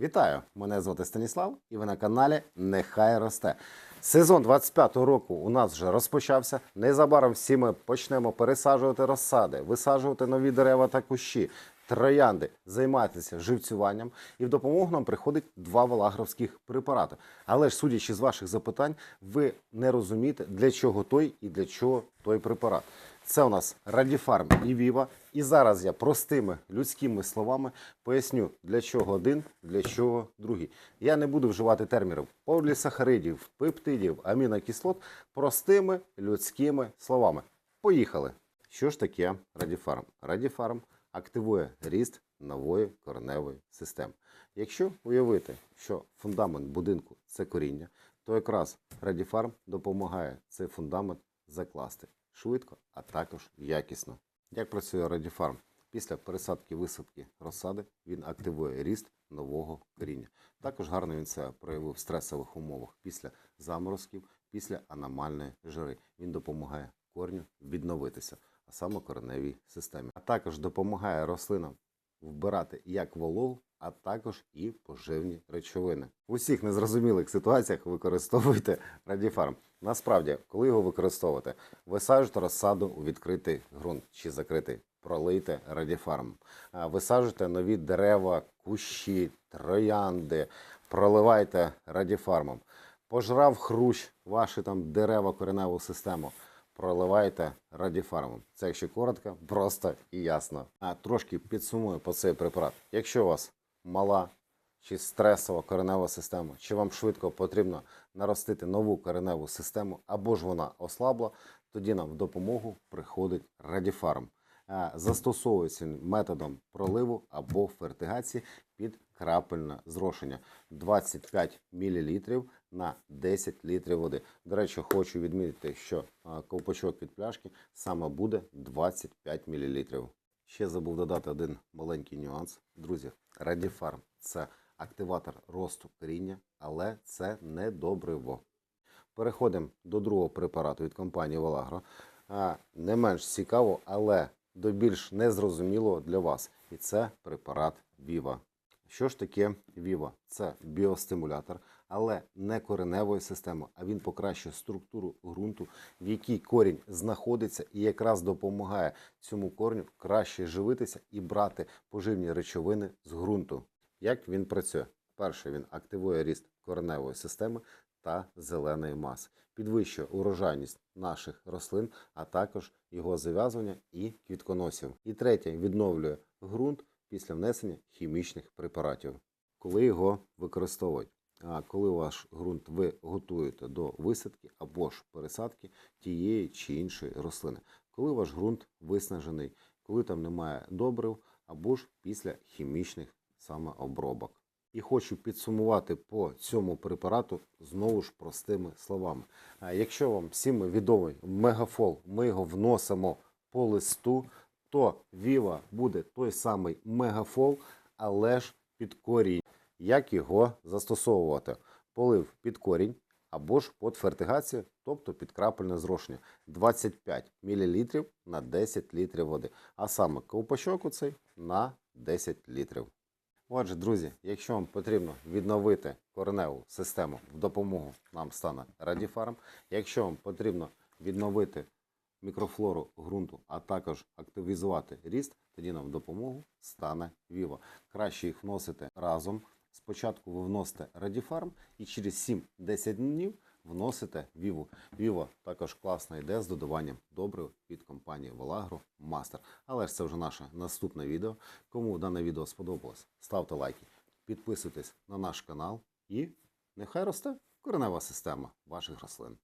Вітаю! Мене звати Станіслав і ви на каналі Нехай росте. Сезон 25-го року у нас вже розпочався. Незабаром всі ми почнемо пересаджувати розсади, висаджувати нові дерева та кущі, троянди, займатися живцюванням. І в допомогу нам приходить два валагровських препарати. Але ж, судячи з ваших запитань, ви не розумієте, для чого той і для чого той препарат. Це у нас Радіфарм і Віва. І зараз я простими людськими словами поясню, для чого один, для чого другий. Я не буду вживати термінів полісахаридів, пептидів, амінокислот простими людськими словами. Поїхали. Що ж таке Радіфарм? Радіфарм активує ріст нової кореневої системи. Якщо уявити, що фундамент будинку це коріння, то якраз Радіфарм допомагає цей фундамент закласти швидко, а також якісно. Як працює Радіфарм? Після пересадки висадки розсади він активує ріст нового коріння. Також гарно він це проявив в стресових умовах після заморозків, після аномальної жири. Він допомагає корню відновитися, а саме кореневій системі. А також допомагає рослинам вбирати як вологу, а також і поживні речовини. В усіх незрозумілих ситуаціях використовуйте Радіфарм. Насправді, коли його використовувати, висаджуєте розсаду у відкритий ґрунт чи закритий, пролийте Радіфарм. А, Висаджуєте нові дерева, кущі, троянди, проливайте Радіфармом. Пожрав хрущ ваші там дерева, кореневу систему. Проливайте радіфармом. Це якщо коротко, просто і ясно. А трошки підсумую по цей препарат. Якщо у вас мала чи стресова коренева система, чи вам швидко потрібно наростити нову кореневу систему, або ж вона ослабла, тоді нам в допомогу приходить радіфарм. Застосовується методом проливу або фертигації під крапельне зрошення 25 мл на 10 літрів води. До речі, хочу відмітити, що ковпачок від пляшки саме буде 25 мл. Ще забув додати один маленький нюанс. Друзі, Радіфарм це активатор росту коріння, але це не добриво. Переходимо до другого препарату від компанії. А, Не менш цікаво, але до більш незрозумілого для вас. І це препарат Viva. Що ж таке Viva? Це біостимулятор, але не кореневої системи, а він покращує структуру ґрунту, в якій корінь знаходиться, і якраз допомагає цьому корню краще живитися і брати поживні речовини з ґрунту. Як він працює? Перше, він активує ріст кореневої системи та зеленої маси, підвищує урожайність наших рослин, а також його зав'язування і квітконосів. І третє, відновлює ґрунт після внесення хімічних препаратів. Коли його використовують? А коли ваш ґрунт ви готуєте до висадки або ж пересадки тієї чи іншої рослини, коли ваш ґрунт виснажений, коли там немає добрив, або ж після хімічних саме обробок. І хочу підсумувати по цьому препарату знову ж простими словами. Якщо вам всім відомий мегафол, ми його вносимо по листу, то Viva буде той самий мегафол, але ж під корінь. Як його застосовувати? Полив під корінь або ж під фертигацію, тобто під крапельне зрошення 25 мл на 10 літрів води. А саме ковпачок оцей на 10 літрів. Отже, друзі, якщо вам потрібно відновити кореневу систему в допомогу нам стане Радіфарм. Якщо вам потрібно відновити мікрофлору ґрунту, а також активізувати ріст, тоді нам в допомогу стане Viva. Краще їх вносити разом. Спочатку ви вносите Радіфарм і через 7-10 днів вносите Віву. Viva також класно йде з додаванням добрив від компанії Valagro Master. Але ж це вже наше наступне відео. Кому дане відео сподобалось, ставте лайки, підписуйтесь на наш канал і нехай росте коренева система ваших рослин.